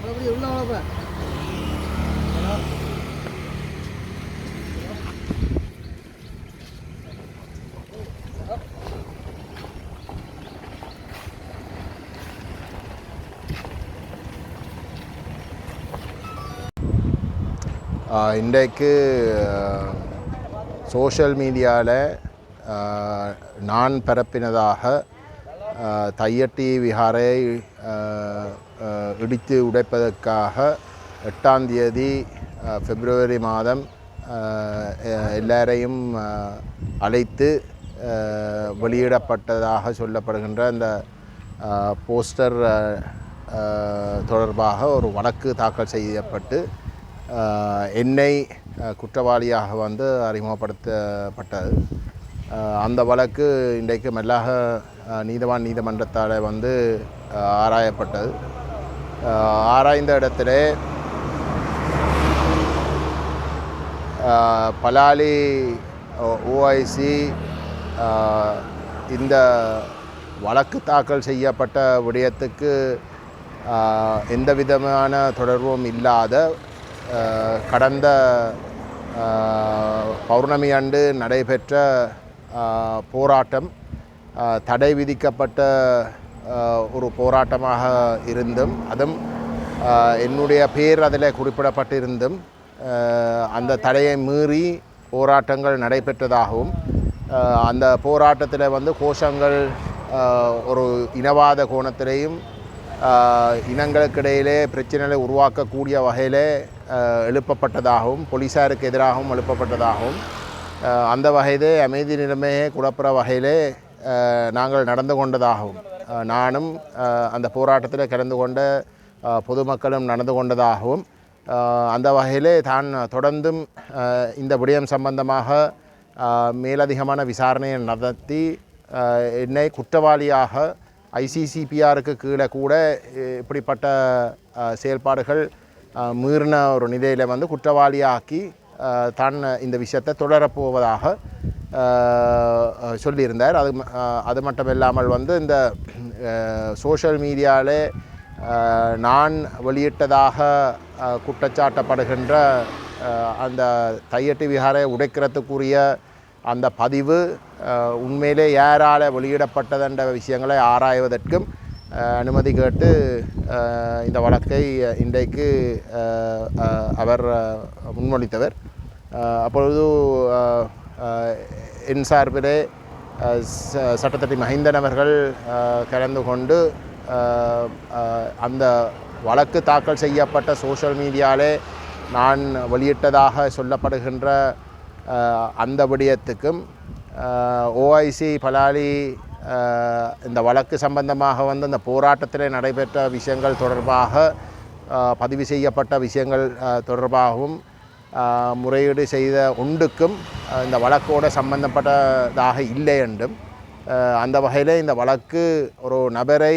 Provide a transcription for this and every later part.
மறுபடியும் உள்ள இன்றைக்கு சோஷியல் மீடியாவில் நான் பரப்பினதாக தையட்டி விஹாரை இடித்து உடைப்பதற்காக எட்டாம் தேதி பிப்ரவரி மாதம் எல்லாரையும் அழைத்து வெளியிடப்பட்டதாக சொல்லப்படுகின்ற அந்த போஸ்டர் தொடர்பாக ஒரு வழக்கு தாக்கல் செய்யப்பட்டு என்னை குற்றவாளியாக வந்து அறிமுகப்படுத்தப்பட்டது அந்த வழக்கு இன்றைக்கு மெல்லாக நீதவான் நீதிமன்றத்தால் வந்து ஆராயப்பட்டது. ஆராய்ந்த இடத்துல பலாலி ஓஐசி இந்த வழக்கு தாக்கல் செய்யப்பட்ட விடயத்துக்கு எந்த விதமான தொடர்பும் இல்லாத கடந்த பௌர்ணமி அன்று நடைபெற்ற போராட்டம் தடை விதிக்கப்பட்ட ஒரு போராட்டமாக இருந்தும் அதுவும் என்னுடைய பேர் அதில் குறிப்பிடப்பட்டிருந்தும் அந்த தடையை மீறி போராட்டங்கள் நடைபெற்றதாகவும் அந்த போராட்டத்தில் வந்து கோஷங்கள் ஒரு இனவாத கோணத்திலேயும் இனங்களுக்கிடையிலே பிரச்சனைகளை உருவாக்கக்கூடிய வகையில் எழுப்பப்பட்டதாகவும் போலீஸாருக்கு எதிராகவும் எழுப்பப்பட்டதாகவும் அந்த வகையிலே அமைதி நிலைமையை குழப்புற வகையிலே நாங்கள் நடந்து கொண்டதாகவும் நானும் அந்த போராட்டத்தில் கலந்து கொண்ட பொதுமக்களும் நடந்து கொண்டதாகவும் அந்த வகையிலே தான் தொடர்ந்தும் இந்த விடயம் சம்பந்தமாக மேலதிகமான விசாரணையை நடத்தி என்னை குற்றவாளியாக ஐசிசிபிஆருக்கு கீழே கூட இப்படிப்பட்ட செயல்பாடுகள் மீறின ஒரு நிலையில் வந்து குற்றவாளியாக்கி தான் இந்த விஷயத்தை தொடரப்போவதாக சொல்லியிருந்தார். அது அது மட்டும் இல்லாமல் வந்து இந்த சோஷியல் மீடியாவிலே நான் வெளியிட்டதாக குற்றச்சாட்டப்படுகின்ற அந்த தையட்டி விகாரை உடைக்கிறதுக்குரிய அந்த பதிவு உண்மையிலே யாரால் வெளியிடப்பட்டதென்ற விஷயங்களை ஆராய்வதற்கும் அனுமதி கேட்டு இந்த வழக்கை இன்றைக்கு அவர் முன்மொழித்தவர். அப்பொழுது என் சார்பிலே ச- சட்டத்தட்டி மஹிந்தன் அவர்கள் கலந்து கொண்டு அந்த வழக்கு தாக்கல் செய்யப்பட்ட சோஷியல் மீடியாவிலே நான் வெளியிட்டதாக சொல்லப்படுகின்ற அந்த விடயத்துக்கும் ஓஐசி பலாலி இந்த வழக்கு சம்பந்தமாக வந்து இந்த போராட்டத்தில் நடைபெற்ற விஷயங்கள் தொடர்பாக பதிவு செய்யப்பட்ட விஷயங்கள் தொடர்பாகவும் முறையீடு செய்த ஒன்றுக்கும் இந்த வழக்கோடு சம்பந்தப்பட்டதாக இல்லை என்றும் அந்த வகையில் இந்த வழக்கு ஒரு நபரை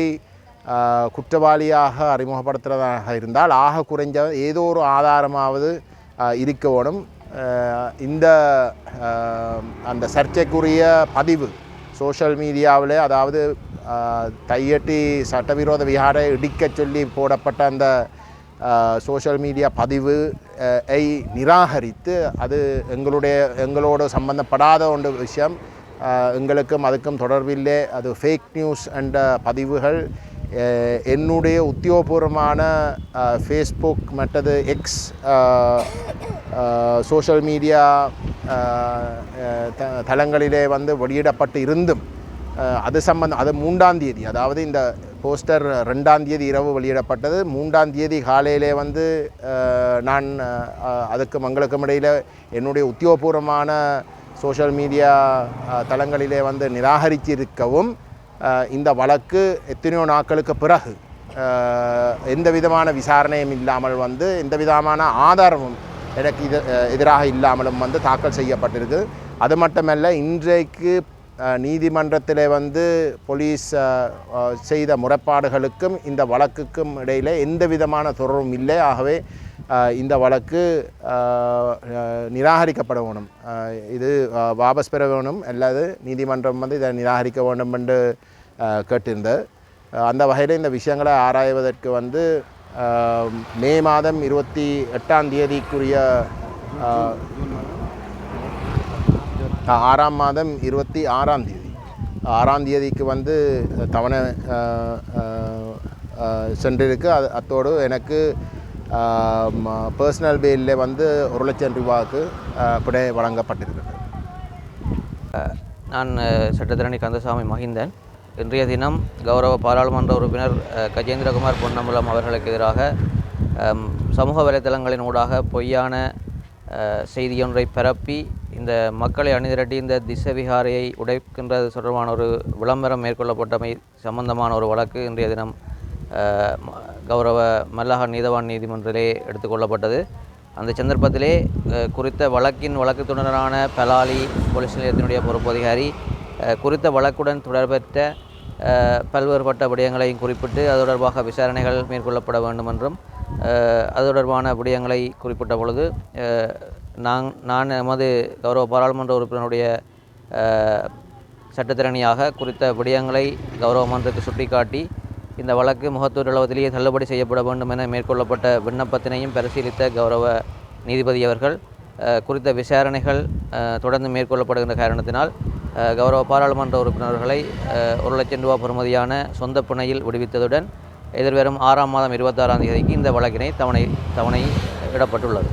குற்றவாளியாக அறிமுகப்படுத்துகிறதாக இருந்தால் ஆக குறைஞ்ச ஏதோ ஒரு ஆதாரமாவது இருக்க வேணும் இந்த அந்த சர்ச்சைக்குரிய பதிவு சோஷியல் மீடியாவில் அதாவது தையட்டி சட்டவிரோத விகாரை இடிக்கச் சொல்லி போடப்பட்ட அந்த சோஷியல் மீடியா பதிவு ஐ நிராகரித்து அது எங்களுடைய எங்களோடு சம்பந்தப்படாத ஒன்று விஷயம். எங்களுக்கும் அதுக்கும் தொடர்பில்லை. அது ஃபேக் நியூஸ் என்ற பதிவுகள். என்னுடைய உத்தியோகபூர்வமான ஃபேஸ்புக் மற்றது எக்ஸ் சோஷியல் மீடியா த தளங்களிலே வந்து வெளியிடப்பட்டு இருந்தும் அது சம்பந்தம் அது மூன்றாம் தேதி. அதாவது இந்த போஸ்டர் ரெண்டாம் தேதி இரவு வெளியிடப்பட்டது. மூன்றாம் தேதி காலையிலே வந்து நான் அதுக்கு மங்களுக்கும் இடையில் என்னுடைய உத்தியோகபூர்வமான சோஷியல் மீடியா தளங்களிலே வந்து நிராகரித்திருக்கவும் இந்த வழக்கு எத்தனையோ நாட்களுக்கு பிறகு எந்த விதமான விசாரணையும் இல்லாமல் வந்து எந்த விதமான ஆதாரமும் எனக்கு இது எதிராக இல்லாமலும் வந்து தாக்கல் செய்யப்பட்டிருக்கு அது மட்டுமல்ல இன்றைக்கு நீதிமன்றத்தில் வந்து போலீஸ் செய்த முறைப்பாடுகளுக்கும் இந்த வழக்குக்கும் இடையில் எந்த விதமான தொடர்பும் இல்லை. ஆகவே இந்த வழக்கு நிராகரிக்கப்பட வேணும். இது வாபஸ் பெற வேணும். அல்லது நீதிமன்றம் வந்து இதை நிராகரிக்க வேண்டும் என்று கேட்டிருந்தது. அந்த வகையில் இந்த விஷயங்களை ஆராய்வதற்கு வந்து மே மாதம் இருபத்தி எட்டாம் தேதிக்குரிய ஆறாம் மாதம் இருபத்தி ஆறாம் தேதி. ஆறாம் தேதிக்கு வந்து தவணை சென்றிருக்கு. அது அத்தோடு எனக்கு பர்சனல் பேலில் வந்து ஒரு லட்சம் ரூபாவுக்கு அஹ், வழங்கப்பட்டிருக்கிறது. நான் சட்டத்திரணி கந்தசாமி மகிந்தன். இன்றைய தினம் கௌரவ பாராளுமன்ற உறுப்பினர் கஜேந்திரகுமார் பொன்னம்பலம் அவர்களுக்கு எதிராக சமூக வலைதளங்களின் ஊடாக பொய்யான செய்தியொன்றை பரப்பி இந்த மக்களை அணிதிரட்டி இந்த திசவிகாரையை உடைக்கின்றது தொடர்பான ஒரு விளம்பரம் மேற்கொள்ளப்பட்டமை சம்பந்தமான ஒரு வழக்கு இன்றைய தினம் கௌரவ மல்லஹா நீதவான் நீதிமன்றத்திலே எடுத்துக்கொள்ளப்பட்டது அந்த சந்தர்ப்பத்திலே குறித்த வழக்கின் வழக்குத்துடனான பலாலி போலீஸ் நிலையத்தினுடைய பொறுப்பதிகாரி குறித்த வழக்குடன் தொடர்பற்ற பல்வேறுபட்ட விடயங்களையும் குறிப்பிட்டு அது தொடர்பாக விசாரணைகள் மேற்கொள்ளப்பட வேண்டும் என்றும் அது தொடர்பான விடயங்களை குறிப்பிட்ட பொழுது நான் நான் எமது கௌரவ பாராளுமன்ற உறுப்பினருடைய சட்டத்திறனியாக குறித்த விடயங்களை கௌரவ மன்றத்துக்கு சுட்டிக்காட்டி இந்த வழக்கு முகத்தூர் அளவத்திலேயே தள்ளுபடி செய்யப்பட வேண்டும் என மேற்கொள்ளப்பட்ட விண்ணப்பத்தினையும் பரிசீலித்த கௌரவ நீதிபதி அவர்கள் குறித்த விசாரணைகள் தொடர்ந்து மேற்கொள்ளப்படுகின்ற காரணத்தினால் கௌரவ பாராளுமன்ற உறுப்பினர்களை ஒரு லட்சம் ரூபா பெறுமதியான சொந்த பிணையில் விடுவித்ததுடன் எதிர்வரும் ஆறாம் மாதம் இருபத்தாறாம் தேதிக்கு இந்த வழக்கினை தவணை தவணை இடப்பட்டுள்ளது